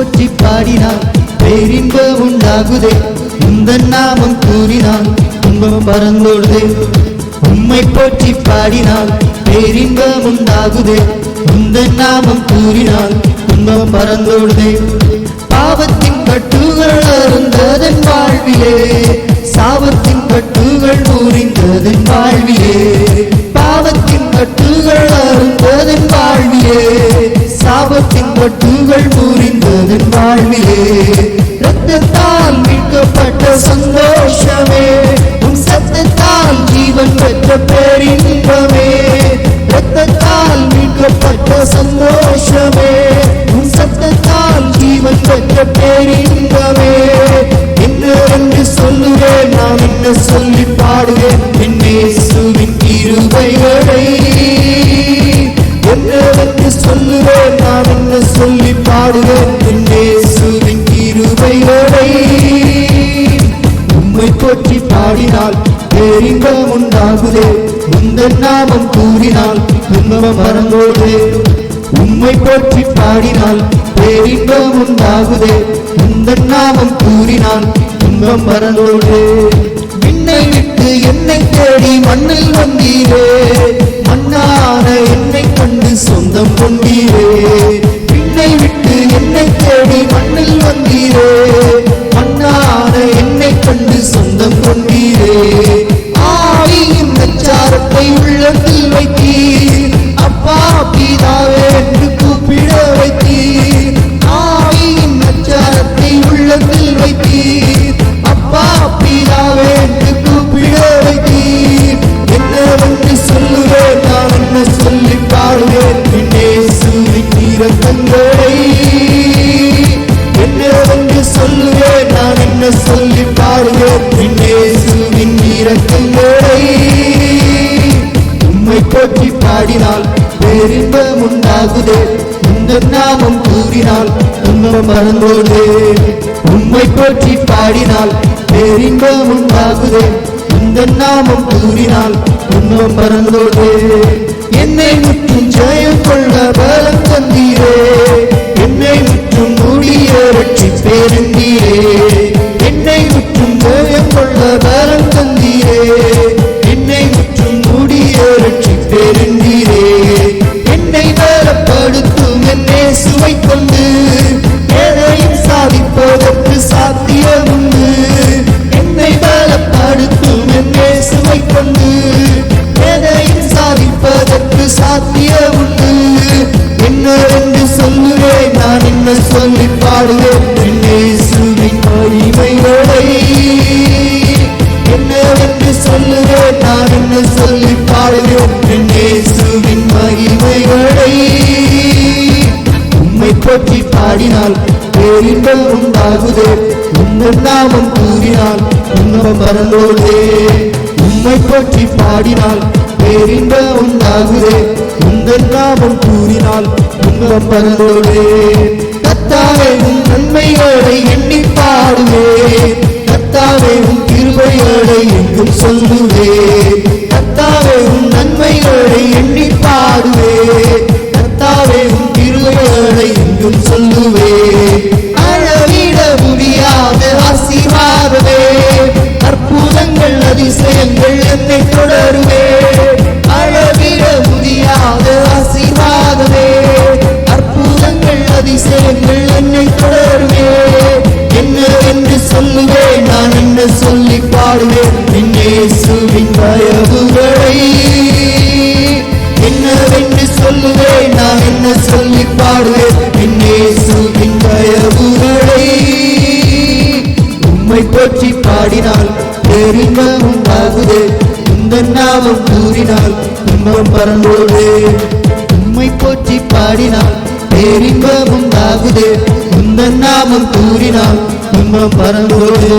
போற்றி பாடினான். பேரின்ப உண்டாகுதே. உந்தன் நாமம் கூறினான். துன்பம் பறந்தோடுதே உம்மை போற்றி பாடினான். பேரின்பம் உண்டாகுதே. உந்தன் நாமம் கூறினான். துன்பம் பறந்தோடுதே பாவத்தின் கட்டுகள் அருந்ததன் வாழ்விலே. பாவத்தின் வட்டுகள் முறிந்ததன் வாழ்விலே. ரத்தத்தால் மீட்கப்பட்ட சந்தோஷமே. உன் சத்தத்தால் ஜீவன் பெற்ற பேரின்பமே. ரத்தத்தால் மீட்கப்பட்ட சந்தோஷமே. உன் சத்தத்தால் ஜீவன் பெற்ற பேரின்பமே. என்ன என்று சொல்லுவேன் நான் என்ன சொல்லி பாடுவேன்? என்னே சுவின் இருவைகளை என்னவென்று சொல்லுவேன் துன்பம் உண்டாகுதே. உந்தன் நாமம் கூறினால் துன்பம் மறந்தோதே உம்மை போற்றி பாடினால் பேரின்பம் உண்டாகுதே. உந்தன் நாமம் கூறினால் துன்பம் மறந்தோதே விண்ணை விட்டு என்னை தேடி மண்ணில் வந்தீரே. மண்ணான என்னை கண்டு சொந்தம் கொண்டீரே போற்றி பாடினால் பேரின்பம் உண்டாகுதே. உங்கள் நாமம் கூறினால் உண்மை மறந்தோதே உண்மை போற்றி பாடினால் பேரின்பம் உண்டாகுதே. உங்கள் நாமம் கூறினால் உண்மை மறந்தோதே என்னை சொல்லி பாடுகிறோம். என்னே மகிமைகளை. உம்மை போற்றி பாடினால் பேரின்பம் உண்டாகுதே. உங்கள் நாமம் கூறினால் துன்பம் மறந்தோதே உம்மை போற்றி பாடினால் பேரின்பம் உண்டாகுதே. உங்கள் நாமம் கூறினால் துன்பம் மறந்தோதே கத்தாவே உன் நன்மைகளை எண்ணி பாடுவே. கத்தாவே உன் கிருபைகளை எங்கும் சொல்லுவே. என்றும் சொல்லுவே. அளவிட முடியாத ஆசீர்வாதமே அற்புதங்கள் அதிசயங்கள் என்னை தொடருவே. அளவிட முடியாத ஆசீர்வாதமே அற்புதங்கள் அதிசயங்கள் என்னை தொடருவே. என்னவென்று சொல்லுவேன் நான் என்ன சொல்லி பாடுவேன்? என்னே சுவின் பயவுகளை. என்னவென்று சொல்லுவேன் நான் என்ன சொல்லி பாடுவேன்? இயேசுவின் தயவுகளை உம்மை போற்றி பாடினால் பேரின்பம் உண்டாகுதே. உந்தன் நாமம் கூறினால் துன்பம் பறந்தோடு உம்மை போற்றி பாடினால் பேரின்பம் உண்டாகுதே. உந்தன் நாமம் கூறினால் துன்பம் பறந்தோடு